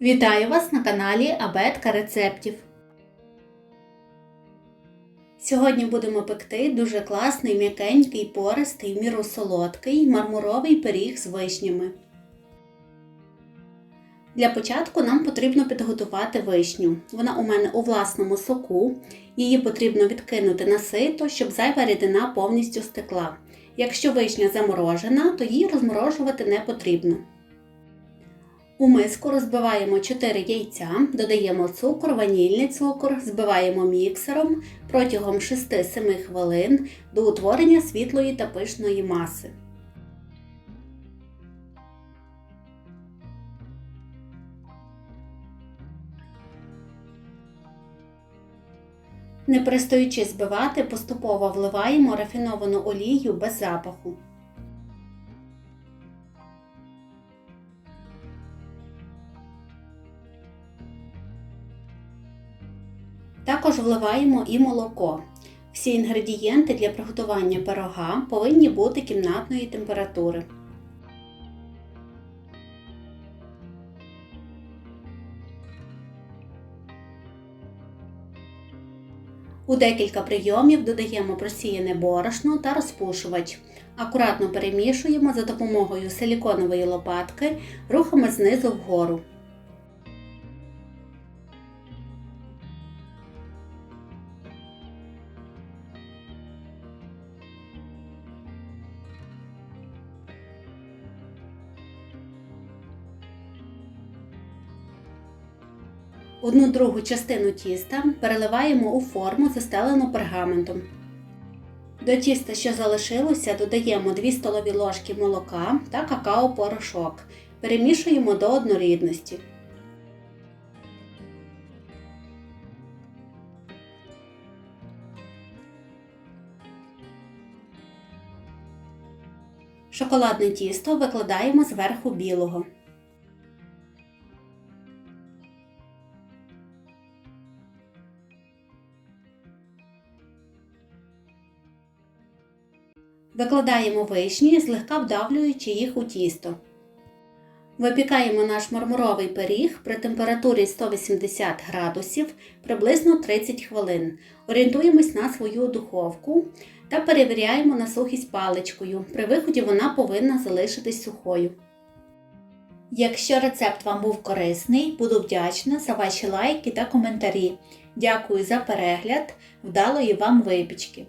Вітаю вас на каналі Абетка рецептів. Сьогодні будемо пекти дуже класний, м'якенький, пористий, в міру солодкий мармуровий пиріг з вишнями. Для початку нам потрібно підготувати вишню. Вона у мене у власному соку. Її потрібно відкинути на сито, щоб зайва рідина повністю стекла. Якщо вишня заморожена, то її розморожувати не потрібно. У миску розбиваємо 4 яйця, додаємо цукор, ванільний цукор, збиваємо міксером протягом 6-7 хвилин до утворення світлої та пишної маси. Не перестаючи збивати, поступово вливаємо рафіновану олію без запаху. Також вливаємо і молоко. Всі інгредієнти для приготування пирога повинні бути кімнатної температури. У декілька прийомів додаємо просіяне борошно та розпушувач. Акуратно перемішуємо за допомогою силіконової лопатки рухами знизу вгору. Одну другу частину тіста переливаємо у форму, застелену пергаментом. До тіста, що залишилося, додаємо 2 столові ложки молока та какао-порошок. Перемішуємо до однорідності. Шоколадне тісто викладаємо зверху білого. Викладаємо вишні, злегка вдавлюючи їх у тісто. Випікаємо наш мармуровий пиріг при температурі 180 градусів приблизно 30 хвилин. Орієнтуємось на свою духовку та перевіряємо на сухість паличкою. При виході вона повинна залишитись сухою. Якщо рецепт вам був корисний, буду вдячна за ваші лайки та коментарі. Дякую за перегляд, вдалої вам випічки!